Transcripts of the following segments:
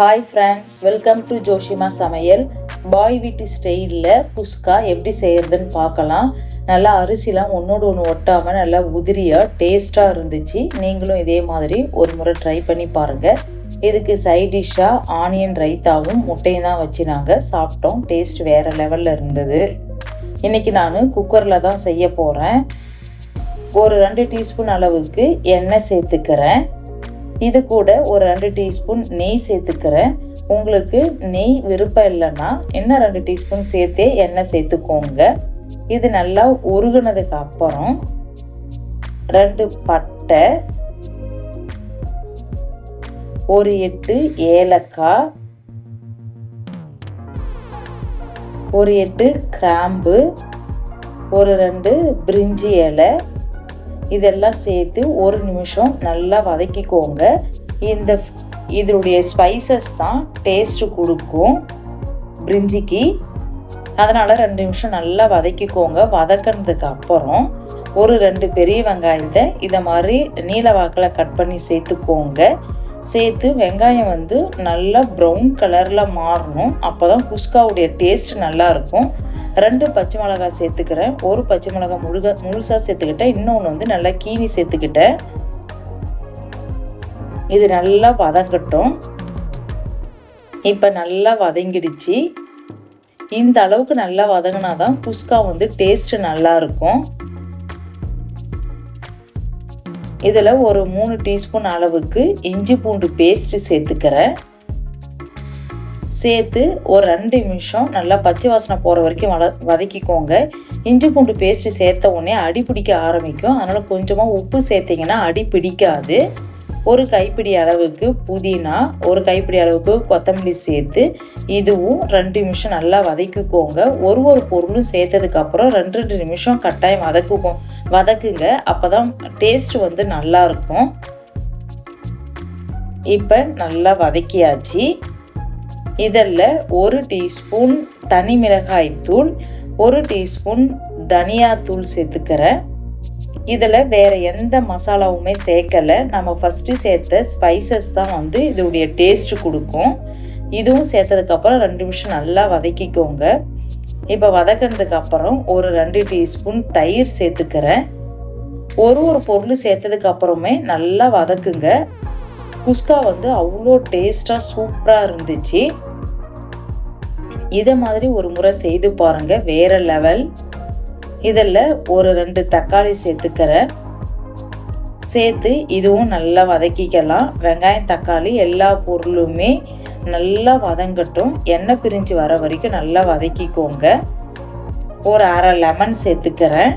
Hi friends welcome to Joshima சமையல் பாய் வீட்டு ஸ்டைலில் புஸ்கா எப்படி செய்கிறதுன்னு பார்க்கலாம். நல்லா அரிசிலாம் ஒன்றோடு ஒன்று ஒட்டாமல் நல்லா உதிரியாக டேஸ்ட்டாக இருந்துச்சு. நீங்களும் இதே மாதிரி ஒரு முறை ட்ரை பண்ணி பாருங்கள் இதுக்கு சைட் டிஷ்ஷாக ஆனியன் ரைத்தாவும் முட்டையும் தான் வச்சு நாங்கள் சாப்பிட்டோம் டேஸ்ட் வேறு லெவலில் இருந்தது. இன்றைக்கி நான் குக்கரில் தான் செய்ய போகிறேன் ஒரு ரெண்டு டீஸ்பூன் அளவுக்கு எண்ணெய் சேர்த்துக்கிறேன். இது கூட ஒரு ரெண்டு டீஸ்பூன் நெய் சேர்த்துக்கிறேன். உங்களுக்கு நெய் விருப்பம் இல்லைன்னா இன்னும் ரெண்டு டீஸ்பூன் சேர்த்தே எண்ணெய் சேர்த்துக்கோங்க. இது நல்லா உருகுனதுக்கு அப்புறம் ரெண்டு பட்டை ஒரு எட்டு ஏலக்காய் ஒரு எட்டு கிராம்பு ஒரு ரெண்டு பிரிஞ்சி இலை இதெல்லாம் சேர்த்து ஒரு நிமிஷம் நல்லா வதக்கிக்கோங்க. இந்த இதனுடைய ஸ்பைசஸ் தான் டேஸ்ட்டு கொடுக்கும் பிரிஞ்சிக்கு. அதனால் ரெண்டு நிமிஷம் நல்லா வதக்கிக்கோங்க. வதக்கினதுக்கு அப்புறம் ஒரு ரெண்டு பெரிய வெங்காயத்தை இதை மாதிரி நீல வாக்கில் கட் பண்ணி சேர்த்துக்கோங்க. சேர்த்து வெங்காயம் வந்து நல்லா ப்ரௌன் கலரில் மாறணும். அப்போ தான் குஸ்காவுடைய டேஸ்ட் நல்லாயிருக்கும் ரெண்டு பச்சை மிளகாய் சேர்த்துக்கிறேன். ஒரு பச்சை மிளகாய் முழுக முழுசாக சேர்த்துக்கிட்டேன். இன்னொன்று வந்து நல்லா கீனி சேர்த்துக்கிட்டேன். இது நல்லா வதங்கட்டும். இப்போ நல்லா வதங்கிடுச்சு. இந்த அளவுக்கு நல்லா வதங்கினா தான் குஸ்கா வந்து டேஸ்ட்டு நல்லாயிருக்கும் இதில் ஒரு மூணு டீஸ்பூன் அளவுக்கு இஞ்சி பூண்டு பேஸ்ட்டு சேர்த்துக்கிறேன். சேர்த்து ஒரு ரெண்டு நிமிஷம் நல்லா பச்சை வாசனை போகிற வரைக்கும் வத வதக்கிக்கோங்க. இஞ்சி பூண்டு பேஸ்ட்டு சேர்த்த உடனே அடி பிடிக்க ஆரம்பிக்கும். அதனால் கொஞ்சமாக உப்பு சேர்த்திங்கன்னா அடி பிடிக்காது. ஒரு கைப்பிடி அளவுக்கு புதினா ஒரு கைப்பிடி அளவுக்கு கொத்தமல்லி சேர்த்து இதுவும் ரெண்டு நிமிஷம் நல்லா வதக்கிக்கோங்க. ஒரு ஒரு பொருளும் சேர்த்ததுக்கப்புறம் ரெண்டு ரெண்டு நிமிஷம் கட்டாயம் வதக்குக்கோ வதக்குங்க. அப்போ தான் டேஸ்ட் வந்து நல்லாயிருக்கும் இப்போ நல்லா வதக்கியாச்சு. இதில் ஒரு டீஸ்பூன் தனி மிளகாய் தூள் ஒரு டீஸ்பூன் தனியாத்தூள் சேர்த்துக்கிறேன் இதில் வேறு எந்த மசாலாவுமே சேர்க்கலை. நம்ம ஃபஸ்ட்டு சேர்த்த ஸ்பைசஸ் தான் வந்து இதோடைய டேஸ்ட்டு கொடுக்கும். இதுவும் சேர்த்ததுக்கப்புறம் ரெண்டு நிமிஷம் நல்லா வதக்கிக்கோங்க. இப்போ வதக்கினதுக்கு அப்புறம் ஒரு ரெண்டு டீஸ்பூன் தயிர் சேர்த்துக்கிறேன். ஒரு ஒரு பொருள் சேர்த்ததுக்கு அப்புறமே நல்லா வதக்குங்க. குஸ்கா வந்து அவ்வளோ டேஸ்ட்டாக சூப்பராக இருந்துச்சு. இதை மாதிரி ஒரு முறை செய்து பாருங்கள் வேறு லெவல் இதில் ஒரு ரெண்டு தக்காளி சேர்த்துக்கிறேன். சேர்த்து இதுவும் நல்லா வதக்கிக்கலாம். வெங்காயம் தக்காளி எல்லா பொருளுமே நல்லா வதங்கட்டும். எண்ணெய் பிரிஞ்சு வர வரைக்கும் நல்லா வதக்கிக்கோங்க. ஒரு அரை லெமன் சேர்த்துக்கிறேன்.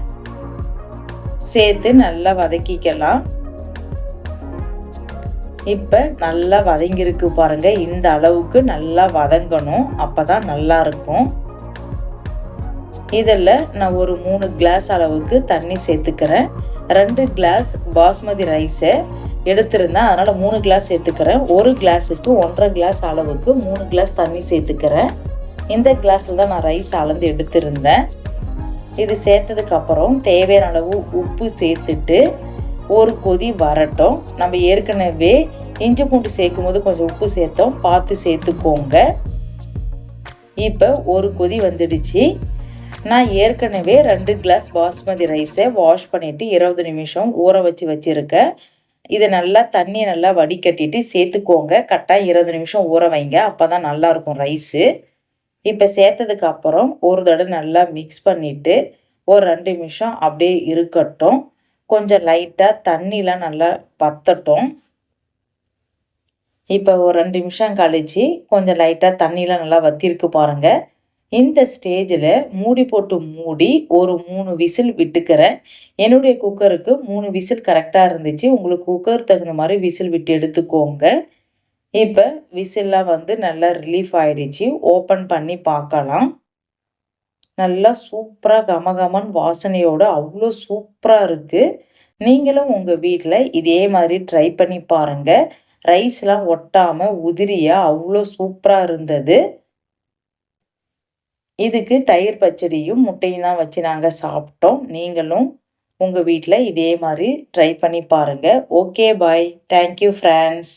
சேர்த்து நல்லா வதக்கிக்கலாம். இப்போ நல்லா வதங்கியிருக்கு பாருங்கள் இந்த அளவுக்கு நல்லா வதங்கணும். அப்போ தான் நல்லாயிருக்கும் இதில் நான் ஒரு மூணு கிளாஸ் அளவுக்கு தண்ணி சேர்த்துக்கிறேன். ரெண்டு கிளாஸ் பாஸ்மதி ரைஸை எடுத்திருந்தேன். அதனால் மூணு கிளாஸ் சேர்த்துக்கிறேன். ஒரு கிளாஸுக்கு ஒன்றரை கிளாஸ் அளவுக்கு மூணு கிளாஸ் தண்ணி சேர்த்துக்கிறேன். இந்த கிளாஸில் தான் நான் ரைஸ் அளந்து எடுத்திருந்தேன். இது சேர்த்ததுக்கப்புறம் தேவையான அளவு உப்பு சேர்த்துட்டு ஒரு கொதி வரட்டும். நம்ம ஏற்கனவே இஞ்சி பூண்டு சேர்க்கும் போது கொஞ்சம் உப்பு சேர்த்தோம். பார்த்து சேர்த்துக்கோங்க. இப்போ ஒரு கொதி வந்துடுச்சு. நான் ஏற்கனவே ரெண்டு கிளாஸ் பாஸ்மதி ரைஸை வாஷ் பண்ணிவிட்டு இருபது நிமிஷம் ஊற வச்சு வச்சுருக்கேன். இதை நல்லா தண்ணியை நல்லா வடிகட்டிட்டு சேர்த்துக்கோங்க. கரெக்டாக இருபது நிமிஷம் ஊற வைங்க. அப்போ தான் நல்லாயிருக்கும் ரைஸு இப்போ சேர்த்ததுக்கு அப்புறம் ஒரு தடவை நல்லா மிக்ஸ் பண்ணிவிட்டு ஒரு ரெண்டு நிமிஷம் அப்படியே இருக்கட்டும். கொஞ்சம் லைட்டாக தண்ணிலாம் நல்லா பத்தட்டும். இப்போ ஒரு ரெண்டு நிமிஷம் கழித்து கொஞ்சம் லைட்டாக தண்ணிலாம் நல்லா வத்திருக்கு பாருங்கள் இந்த ஸ்டேஜில் மூடி போட்டு மூடி ஒரு மூணு விசில் விட்டுக்கிறேன். என்னுடைய குக்கருக்கு மூணு விசில் கரெக்டாக இருந்துச்சு. உங்களுக்கு குக்கர் தகுந்த மாதிரி விசில் விட்டு எடுத்துக்கோங்க. இப்போ விசில்லாம் வந்து நல்லா ரிலீஃப் ஆகிடுச்சு ஓப்பன் பண்ணி பார்க்கலாம். நல்லா சூப்பராக கமகமன் வாசனையோடு அவ்வளோ சூப்பராக இருக்குது நீங்களும் உங்கள் வீட்டில் இதே மாதிரி ட்ரை பண்ணி பாருங்கள் ரைஸ்லாம் ஒட்டாமல் உதிரியாக அவ்வளோ சூப்பராக இருந்தது. இதுக்கு தயிர் பச்சடியும் முட்டையும் தான் வச்சு நாங்கள் சாப்பிட்டோம். நீங்களும் உங்கள் வீட்டில் இதே மாதிரி ட்ரை பண்ணி பாருங்கள் ஓகே பாய் தேங்க்யூ ஃப்ரெண்ட்ஸ்